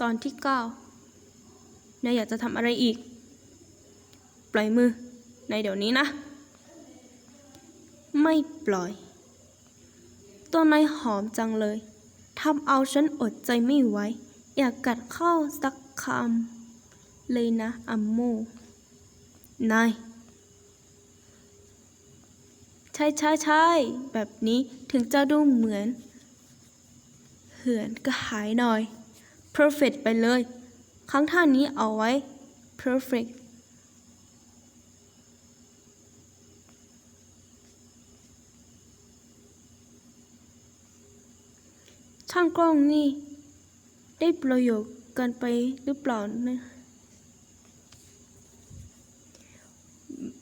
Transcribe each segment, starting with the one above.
ตอนที่เก้านายอยากจะทำอะไรอีก ปล่อยมือในเดี๋ยวนี้นะ ไม่ปล่อย ตัวนายหอมจังเลยทำเอาฉันอดใจไม่ไหวอยากกัดเข้าสักคำเลยนะอัมโมนายใช่ใช่ใช่แบบนี้ถึงจะดูเหมือน เหือนก็หายหน่อย perfect ไปเลย ครั้งท่านี้เอาไว้ perfect ช่างกล้องนี่ ได้ประโยชน์กันไปหรือเปล่านะ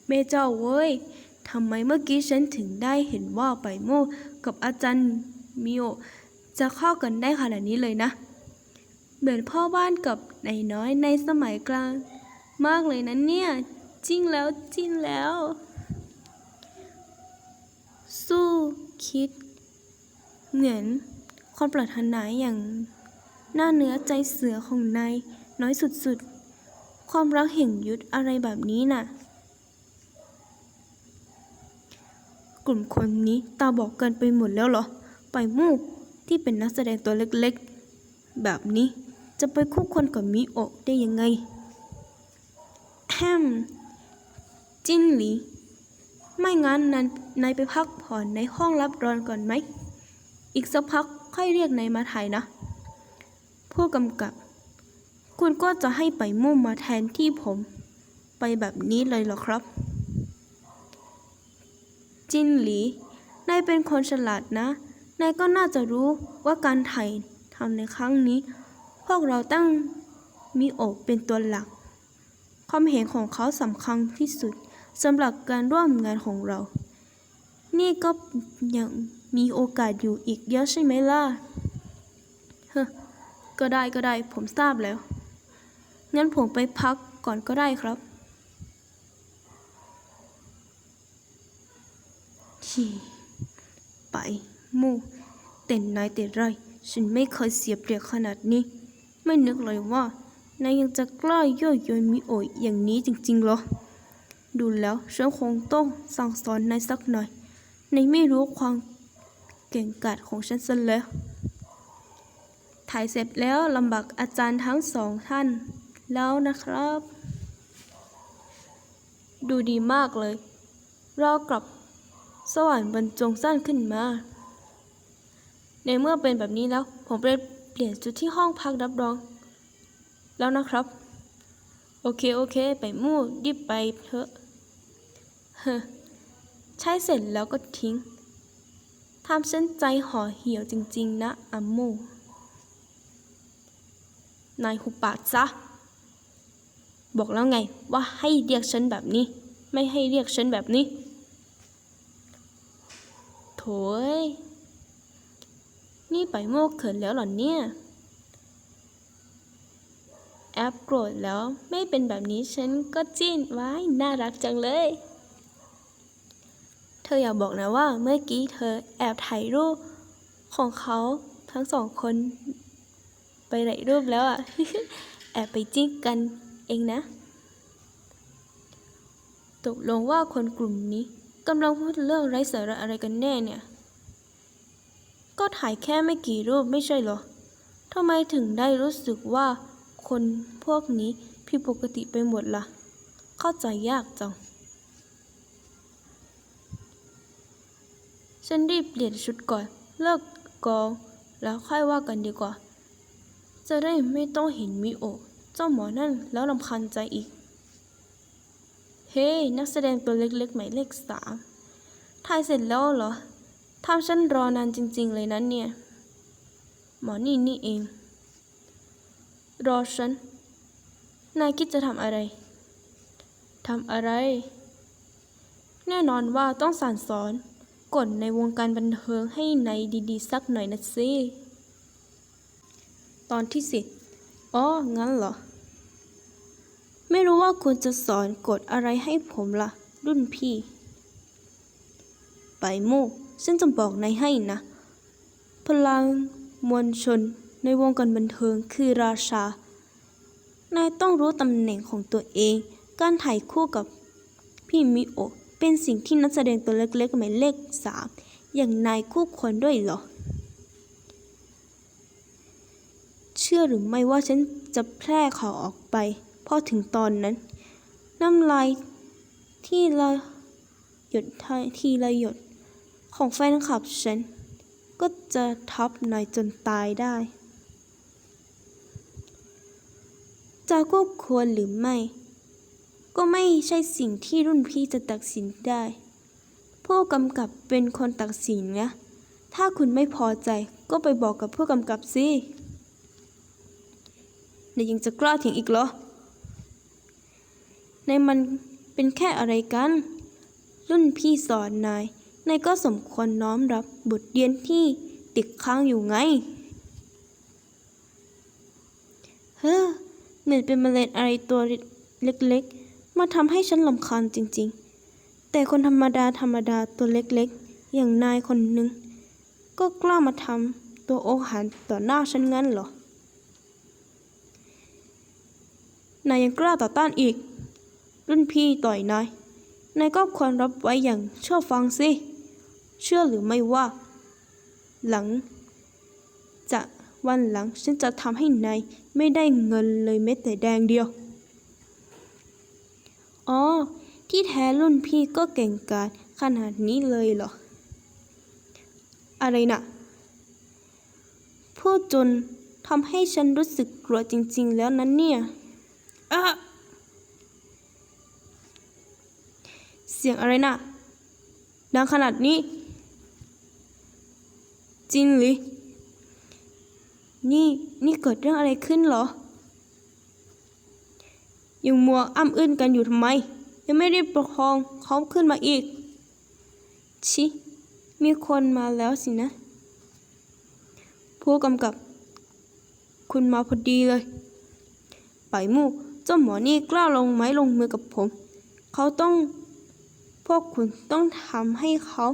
เมเจ้าเว้ย ทำไมเมื่อกี้ฉันถึงได้เห็นว่าไปโมกับอาจารย์มิโอจะเข้ากันได้ขนาดนี้เลยนะ เหมือนพ่อบ้านกับนายน้อยในสมัยกลาง มากเลยนะเนี่ย จริงแล้วจริงแล้ว สู้คิด เหมือนความปรารถนาอย่างหน้าเนื้อใจเสือของนายน้อยสุดๆ ความรักแห่งยุทธอะไรแบบนี้น่ะ กลุ่มคนนี้ตาบอกกันไปหมดแล้วเหรอ ไปมู่ที่เป็นนักแสดงตัวเล็กๆ แบบนี้ จะไปคู่ควรกับมิโอะได้ยังไงแฮมจินหลีไม่งั้นนั้นายไปพักผ่อนในห้องรับรองก่อนไหม อีกสักพักค่อยเรียกนายมาถ่ายนะ ผู้กำกับ คุณก็จะให้ไปมุ่งมาแทนที่ผม ไปแบบนี้เลยเหรอครับ จินหลี นายเป็นคนฉลาดนะ นายก็น่าจะรู้ว่าการถ่ายทำในครั้งนี้ พวกเราตั้งมีโอบเป็นตัวหลัก ความเห็นของเขาสำคัญที่สุดสำหรับการร่วมงานของเรา นี่ก็ยังมีโอกาสอยู่อีกเยอะใช่ไหมล่ะเฮ้อก็ได้ก็ได้ผมทราบแล้ว งั้นผมไปพักก่อนก็ได้ครับชีไปมู่แต่นายแต่ไรฉันไม่เคยเสียเปรียบขนาดนี้ ไม่นึกเลยว่านายยังจะกล้าย่อโยนมิโอยอย่างนี้จริงๆเหรอ ดูแล้วฉันคงต้องสั่งสอนนายสักหน่อย นายไม่รู้ความเก่งกาจของฉันซะแล้ว ถ่ายเสร็จแล้วลำบากอาจารย์ทั้งสองท่าน แล้วนะครับ ดูดีมากเลย เรากลับสวรรค์บรรจงสร้างขึ้นมา ในเมื่อเป็นแบบนี้แล้ว ผมไป เปลี่ยนชุดที่ห้องพักรับรอง แล้วนะครับ โอเคโอเค ไปมู่รีบไปเถอะเฮ้ใช้เสร็จแล้วก็ทิ้งทำฉันใจห่อเหี่ยวจริง ๆ นะอัมโมนายหุบปากซะ บอกแล้วไงว่าให้เรียกฉันแบบนี้ ไม่ให้เรียกฉันแบบนี้ โถย นี่ไปโมกเขินแล้วหรอเนี่ย แอปโกรธแล้วไม่เป็นแบบนี้ฉันก็จิ้นว้ายน่ารักจังเลย เธออย่าบอกนะว่าเมื่อกี้เธอแอบถ่ายรูปของเขาทั้งสองคน ไปไหนรูปแล้วอะ แอบไปจิ้นกันเองนะ ตกลงว่าคนกลุ่มนี้กำลังพูดเรื่องไร้สาระอะไรกันแน่เนี่ย ก็ถ่ายแค่ไม่กี่รูปไม่ใช่เหรอทำไมถึงได้รู้สึกว่าคนพวกนี้ผิดปกติไปหมดล่ะ เข้าใจยากจัง ฉันรีบเปลี่ยนชุดก่อน เลิกกอง แล้วค่อยว่ากันดีกว่า จะได้ไม่ต้องเห็นมิโอเจ้าหมอนั่นแล้วลำคัญใจอีก เฮ้นักแสดงตัวเล็กๆหมายเลขสามถ่ายเสร็จแล้วเหรอ ทำฉันรอนานจริง ๆ เลยนะเนี่ย หมอนี่นี่เอง รอฉัน นายคิดจะทำอะไร ทำอะไร แน่นอนว่าต้องสั่นสอนกฎในวงการบันเทิงให้ในดีๆ สักหน่อยนะสิตอนที่สิบอ๋อ งั้นเหรอ ไม่รู้ว่าคุณจะสอนกฎอะไรให้ผมล่ะ รุ่นพี่ ไปโม ฉันจะบอกนายให้นะ พลังมวลชนในวงการบันเทิงคือราชา นายต้องรู้ตำแหน่งของตัวเอง การถ่ายคู่กับพี่มิโอเป็นสิ่งที่นักแสดงตัวเล็กๆหมายเลขสามอย่างนายคู่ควรด้วยเหรอ เชื่อหรือไม่ว่าฉันจะแพร่ข่าวออกไป พอถึงตอนนั้น น้ำลายที่ละหยดทีละหยด ของแฟนคลับฉัน ก็จะทับนายจนตายได้ จะควบควรหรือไม่ ก็ไม่ใช่สิ่งที่รุ่นพี่จะตัดสินได้ ผู้กำกับเป็นคนตัดสินนะ ถ้าคุณไม่พอใจก็ไปบอกกับผู้กำกับสินายยังจะกล้าเถียงอีกเหรอ ในมันเป็นแค่อะไรกัน รุ่นพี่สอนนาย นายก็สมควรน้อมรับบทเรียนที่ติดค้างอยู่ไง เฮ้อเหมือนเป็นเมล็ดอะไรตัวเล็กๆ มาทำให้ฉันลำคาญจริงๆ แต่คนธรรมดาธรรมดาตัวเล็กๆ อย่างนายคนหนึ่งก็กล้ามาทำตัวโอหันต่อหน้าฉันงั้นเหรอ นายยังกล้าต่อต้านอีก รุ่นพี่ต่อยนาย นายก็ควรรับไว้อย่างเชื่อฟังสิ เชื่อหรือไม่ว่า หลังจะวันหลังฉันจะทำให้นายไม่ได้เงินเลยแม้แต่แดงเดียว อ๋อ ที่แท้รุ่นพี่ก็เก่งกาจขนาดนี้เลยเหรอ อะไรนะ่ะพูดจนทำให้ฉันรู้สึกกลัวจริง ๆ แล้วนั้นเนี่ยอะเสียงอะไรนะ่ะ ดังขนาดนี้ จริงหรือ นี่นี่เกิดเรื่องอะไรขึ้นเหรอ ยังมัวอ้ำอึ้นกันอยู่ทำไม ยังไม่ได้ประคองเขาขึ้นมาอีก ชิ มีคนมาแล้วสินะ ผู้กำกับ คุณมาพอดีเลย ไปมู่เจ้าหมอนี่กล้าลงไม้ลงมือกับผม เขาต้อง พวกคุณต้องทำให้เขา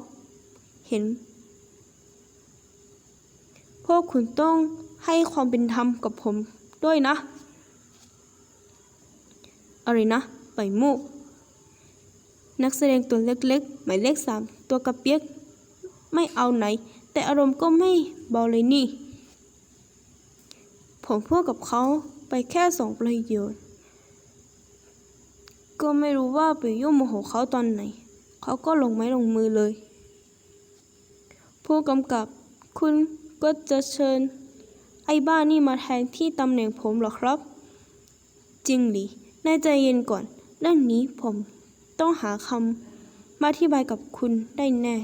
เห็น วกคุณต้องให้ความเป็นธรรมกับผมด้วยนะ อะไรนะไปมู่นักแสดงตัวเล็กๆ หมายเลขสามตัวกระเปียก ไม่เอาไหน แต่อารมณ์ก็ไม่เบาเลยนี่ ผมพูดกับเขาไปแค่สองประโยชน์ ก็ไม่รู้ว่าไปยุ่งโมโหเขาตอนไหน เขาก็ลงไม้ลงมือเลย ผู้กำกับคุณ ก็จะเชิญ ไอ้บ้านี่มาแทนที่ตำแหน่งผมเหรอครับ จริงหรือนายใจเย็นก่อนเรื่องนี้ผมต้องหาคำมาอธิบายกับคุณได้แน่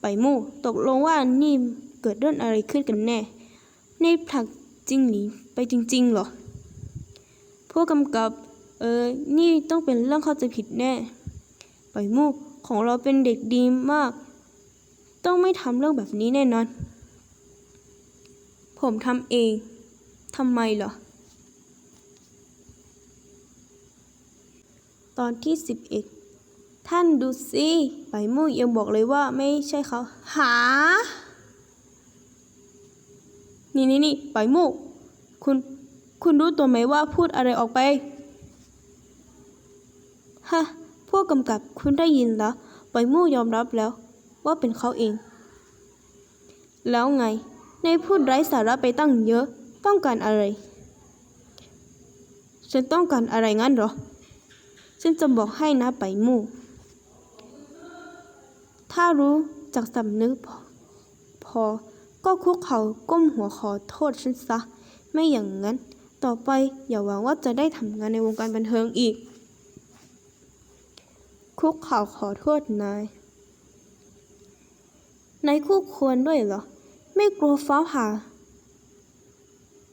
ไปมู่ตกลงว่านี่เกิดเรื่องอะไรขึ้นกันแน่ ในผลักจริงหนีไปจริงๆเหรอผู้กำกับ เออ นี่ต้องเป็นเรื่องเข้าใจผิดแน่ ไปมู่ของเราเป็นเด็กดีมาก ต้องไม่ทำเรื่องแบบนี้แน่นอน ผมทำเอง ทำไมเหรอ ตอนที่สิบเอ็ดท่านดูสิไปมู่ยังบอกเลยว่าไม่ใช่เขา หา นี่นี่นี่ไปมู่คุณ คุณรู้ตัวไหมว่าพูดอะไรออกไป ฮะพวกกำกับคุณได้ยินแล้วไปมู่ยอมรับแล้ว ว่าเป็นเขาเอง แล้วไง ในพูดไร้สาระไปตั้งเยอะ ต้องการอะไร ฉันต้องการอะไรงั้นเหรอ ฉันจะบอกให้นะไปมู่ ถ้ารู้จักสำนึกพอพอ ก็คุกเขาก้มหัวขอโทษฉันซะ ไม่อย่างนั้น ต่อไปอย่าหวังว่าจะได้ทำงานในวงการบันเทิงอีก คุกเข่าขอโทษนาย นายคู่ควรด้วยเหรอ ไม่กลัวฟ้าผ่า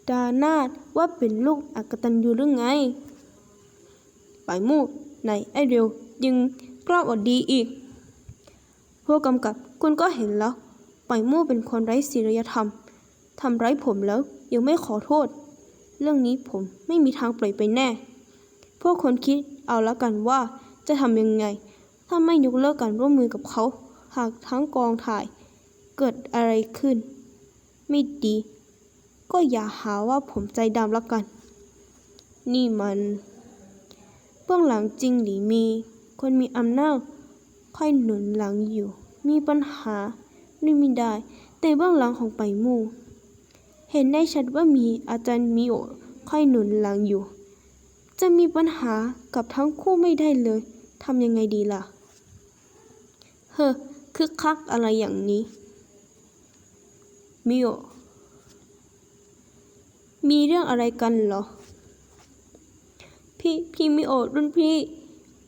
ดานาดว่าเป็นลูกอักตันยูหรือไงไปมู่ในไอเดียวยังกล้าอดดีอีกผู้กำกับคุณก็เห็นแล้วไปมู่เป็นคนไร้ศีลธรรม ทำร้ายผมแล้วยังไม่ขอโทษ เรื่องนี้ผมไม่มีทางปล่อยไปแน่ พวกคนคิดเอาละกันว่าจะทำยังไง ถ้าไม่ยกเลิกการร่วมมือกับเขา หากทั้งกองถ่าย เกิดอะไรขึ้น ไม่ดี ก็อย่าหาว่าผมใจดำละกัน นี่มัน เบื้องหลังจริงหรือมี คนมีอำนาจค่อยหนุนหลังอยู่ มีปัญหานี่ไม่ได้ แต่เบื้องหลังของไปมู่ เห็นได้ชัดว่ามีอาจารย์มิโอค่อยหนุนหลังอยู่ จะมีปัญหากับทั้งคู่ไม่ได้เลยทำยังไงดีล่ะ เฮ้อคึกคักอะไรอย่างนี้ มิโอมีเรื่องอะไรกันเหรอ พี่พี่มิโอรุ่นพี่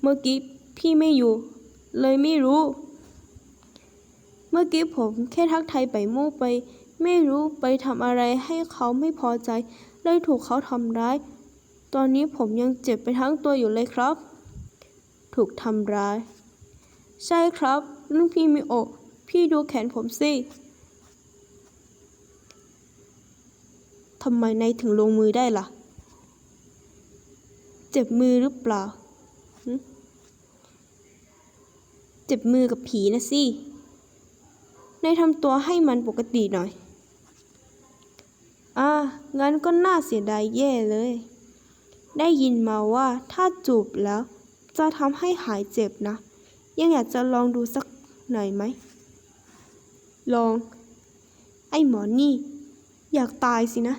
เมื่อกี้พี่ไม่อยู่ เลยไม่รู้ เมื่อกี้ผมแค่ทักไทยไปมู่ไป ไม่รู้ไปทำอะไรให้เขาไม่พอใจ เลยถูกเขาทำร้าย ตอนนี้ผมยังเจ็บไปทั้งตัวอยู่เลยครับ ถูกทำร้าย ใช่ครับรุ่นพี่มิโอพี่ดูแขนผมสิ ทำไมนายถึงลงมือได้ล่ะ เจ็บมือหรือเปล่า เจ็บมือกับผีนะสินายทำตัวให้มันปกติหน่อย อ่า งั้นก็น่าเสียดายแย่เลย ได้ยินมาว่าถ้าจูบแล้ว จะทำให้หายเจ็บนะ ยังอยากจะลองดูสักหน่อยไหม ลอง ไอ้หมอนี่ อยากตายสินะ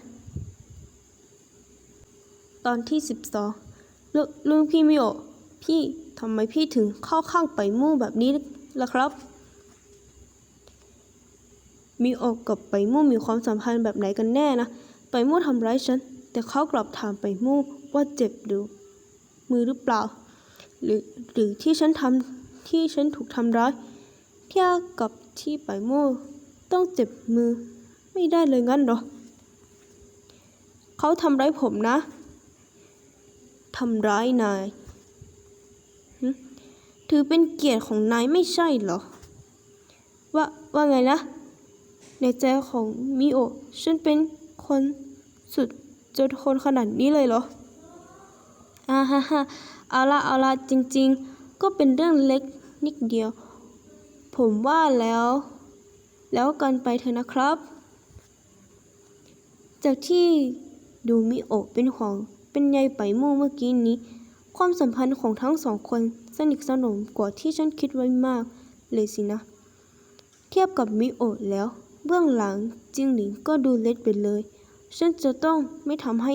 ตอนที่สิบสองลุงพี่มิโอพี่ทำไมพี่ถึงเข้าข้างไปมู่แบบนี้ล่ะครับ มิโอกับไปมู่มีความสัมพันธ์แบบไหนกันแน่นะ ไปมู่ทำร้ายฉัน แต่เขากลับถามไปมู่ว่าเจ็บดูมือหรือเปล่า หรือหรือที่ฉันทำที่ฉันถูกทำร้ายเทียบกับที่ไปมู่ต้องเจ็บมือไม่ได้เลยงั้นเหรอ เขาทำร้ายผมนะ ทำร้ายนาย ถือเป็นเกียรติของนายไม่ใช่เหรอ ว่าว่าไงนะ ในใจของมิโอฉันเป็นคนสุดจนคนขนาดนี้เลยเหรออ่าฮ่าฮ่าเอาละเอาละจริง ๆ ก็เป็นเรื่องเล็กนิดเดียว ผมว่าแล้ว แล้วกันไปเถอะนะครับ จากที่ดูมิโอเป็นห่วง เป็นใยไปโม่เมื่อกี้นี้ ความสัมพันธ์ของทั้งสองคนสนิทสนมกว่าที่ฉันคิดไว้มากเลยสินะ เทียบกับมิโอะแล้ว เบื้องหลังจิงหลิงก็ดูเล็กไปเลย ฉันจะต้องไม่ทำให้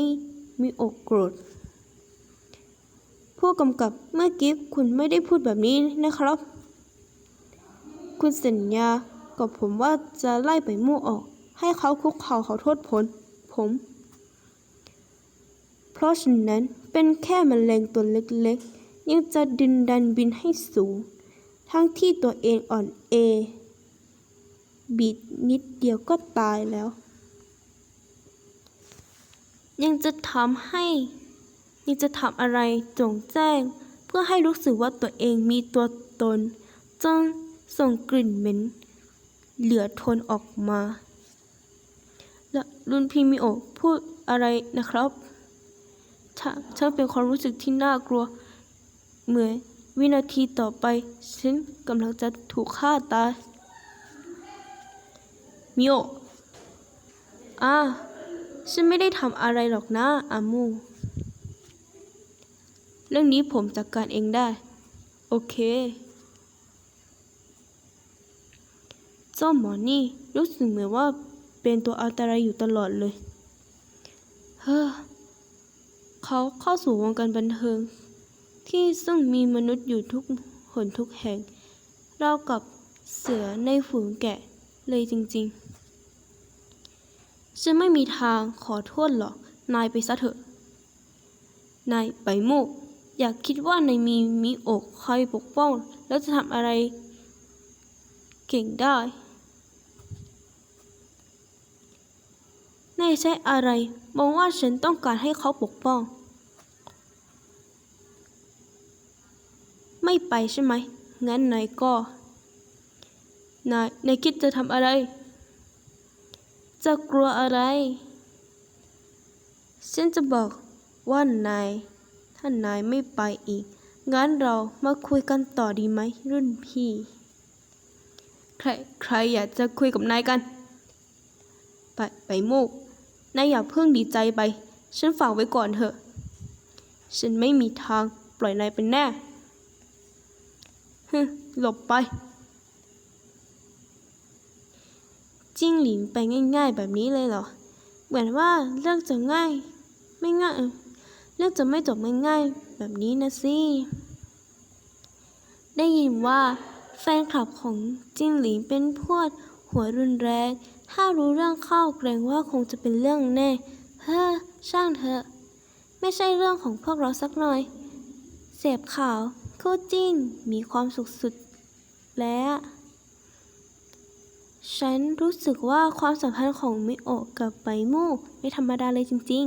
มิโอะโกรธผู้กำกับเมื่อกี้คุณไม่ได้พูดแบบนี้นะครับ คุณสัญญากับผมว่าจะไล่ไปมู่ออก ให้เขาคุกเข่าขอโทษผล ผม เพราะฉะนั้นเป็นแค่มแมลงตัวเล็กๆ ยังจะดินดันบินให้สูง ทั้งที่ตัวเองอ่อนเอ บิดนิดเดียวก็ตายแล้ว ยังจะทำให้ ยังจะทำอะไรจงแจ้ง เพื่อให้รู้สึกว่าตัวเองมีตัวตนจนส่งกลิ่นเหม็นเหลือทนออกมา และรุ่นพี่มิโอพูดอะไรนะครับ ช่างช่างเป็นความรู้สึกที่น่ากลัว เหมือนวินาทีต่อไป ฉันกำลังจะถูกฆ่าตายมิโออ่าฉันไม่ได้ทำอะไรหรอกนะอามู เรื่องนี้ผมจัดการเองได้ โอเค เจ้าหมอนี่รู้สึกเหมือนว่าเป็นตัวอันตรายอยู่ตลอดเลย เฮ้อ เขาเข้าสู่วงการบันเทิง ที่ซึ่งมีมนุษย์อยู่ทุกหนทุกแห่งเรากับเสือในฝูงแกะเลยจริงๆ ฉันไม่มีทางขอโทษหรอก นายไปซะเถอะ นายไปมุกอยากคิดว่านายมีมีอกคอยปกป้อง แล้วจะทำอะไร เก่งได้นายใช้อะไรมองว่าฉันต้องการให้เขาปกป้อง ไม่ไปใช่ไหม งั้นนายก็ นาย นายคิดจะทำอะไร จะกลัวอะไร ฉันจะบอกว่านาย ถ้านายไม่ไปอีก งั้นเรามาคุยกันต่อดีไหม รุ่นพี่ ใคร ใครอยากจะคุยกับนายกัน ไป ไปโมก นายอย่าเพิ่งดีใจไป ฉันฝากไว้ก่อนเถอะ ฉันไม่มีทางปล่อยนายเป็นแน่ หลบไป จิ้งหลิงไปง่ายๆแบบนี้เลยเหรอ เหมือนว่าเรื่องจะง่าย ไม่ง่าย เรื่องจะไม่จบง่ายๆแบบนี้นะสิ ได้ยินว่าแฟนคลับของจิ้งหลิงเป็นพวกหัวรุนแรง ถ้ารู้เรื่องเข้าเกรงว่าคงจะเป็นเรื่องแน่ เฮ้อ ช่างเถอะ ไม่ใช่เรื่องของพวกเราสักหน่อย เสพข่าว คู่จิ้นมีความสุขสุดแล้วฉันรู้สึกว่าความสัมพันธ์ของมิโอะกับไบมูไม่ธรรมดาเลยจริง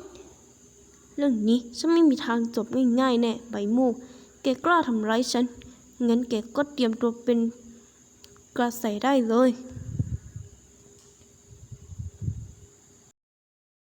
ๆ เรื่องนี้ฉันไม่มีทางจบง่ายๆแน่ไบมูแกกล้าทำร้ายฉันงั้นแกก็เตรียมตัวเป็นกระใสได้เลย